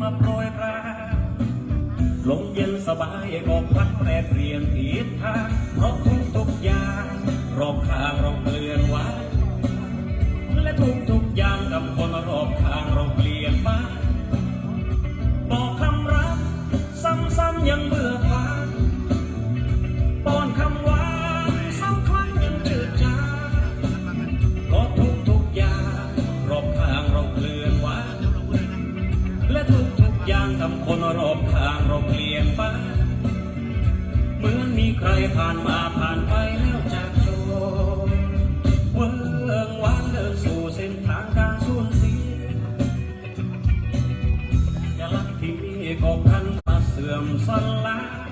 មកប្រយប្រាលំយិលសបាយឯបបផ្លាស់ផ្នែករៀង ก็พันมาเสื่อมสลาย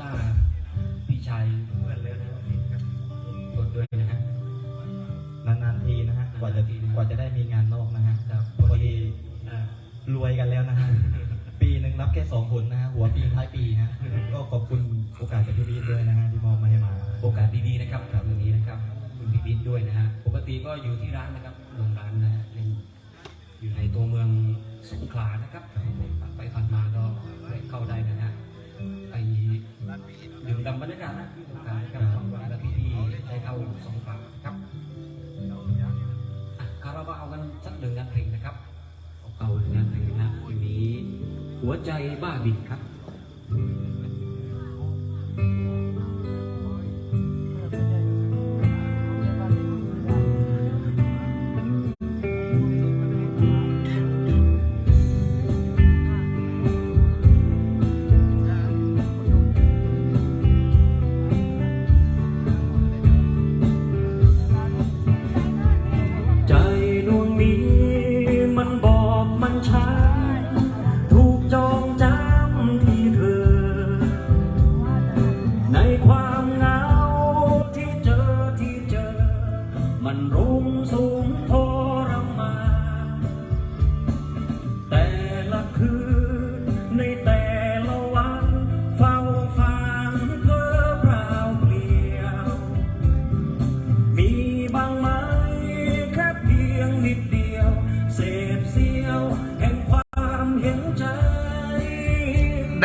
ต้าพี่ชายเพื่อนเลยนะกดด้วยนะฮะ นานๆทีนะฮะ กว่าจะกว่าจะได้มีงานนอกนะฮะพอดีรวยกันแล้วนะฮะ ปีหนึ่งรับแค่สองคนนะฮะ หัวปีท้ายปีฮะ ก็ขอบคุณโอกาสจากพี่บีทด้วยนะฮะที่มองมาให้มา โอกาสดีๆนะครับครับวันนี้นะครับคุณพี่บิ๊ด้วยนะฮะ ปกติก็อยู่ที่ร้านนะครับโรงร้านนะฮะอยู่ในตัวเมืองสงขลานะครับไปผ่านมาก็เข้าได้นะฮะ ไปดื่มดำบรรยากาศที่สำคัญครับของวันและพิธีได้เข้าสองฝั่งครับคาราบาเอากันสักหนึ่งงานเพลงนะครับ เอางานเพลงนะวันนี้ หัวใจบ้าบินครับ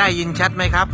ได้ยินชัดไหมครับ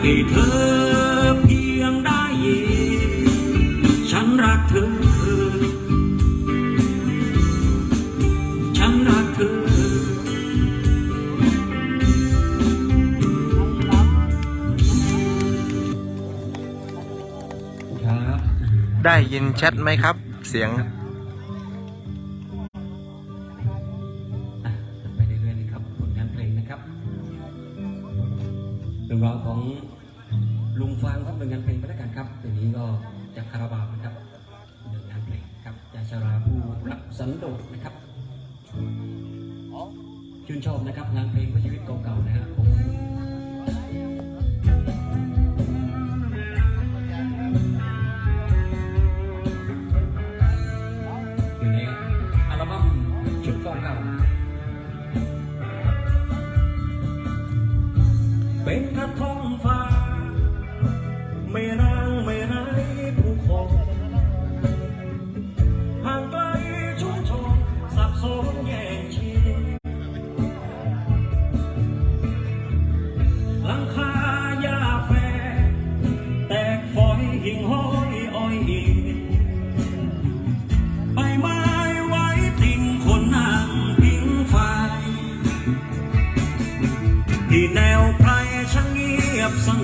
ให้เธอเพียงได้ยินฉันรักเธอ ฉันรักเธอ ครับ ได้ยินชัดไหมครับ เสียง เรื่องราของลุงฟางครับหนึ่งงานเพลงไปแล้วกันครับทีนี้ก็จากคาราบาวนะครับหนึ่งงานเพลงครับจากชาราผู้รักสันโดษนะครับชื่นชอบนะครับงานเพลงเพื่อชีวิตเก่าๆนะครับ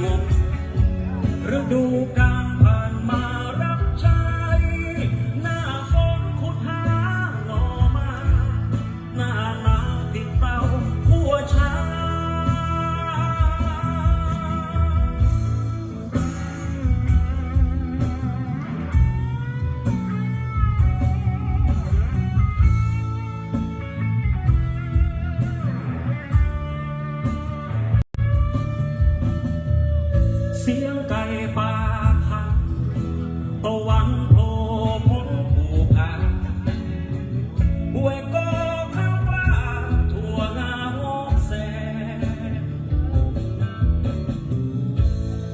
ยบสงบฤดูกา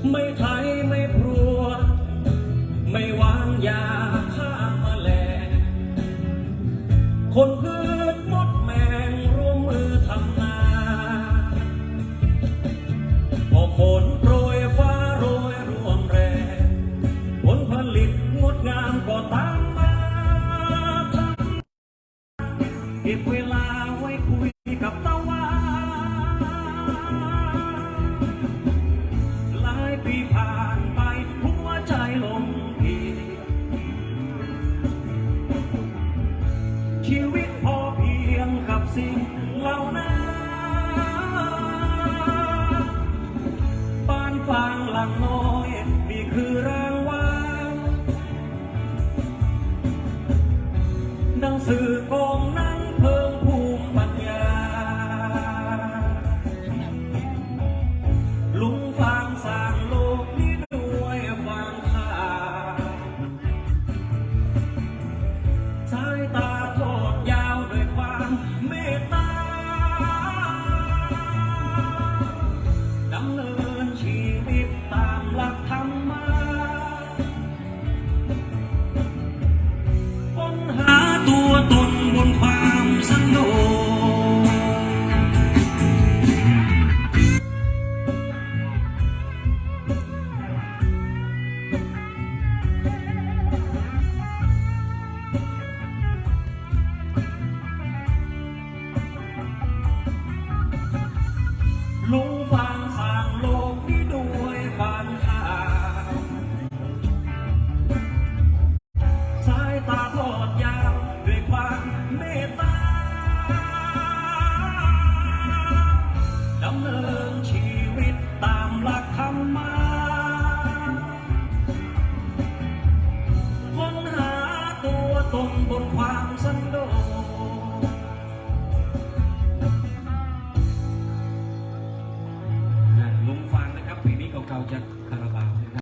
ไม่ไทยไม่พรัว ไม่วางยาฆ่าแมลงคนพืชมดแมงร่วมมือทำนาพอฝนโปรยฟ้าโรยร่วงแรงผลผลิตงดงามก็ตามมาเก็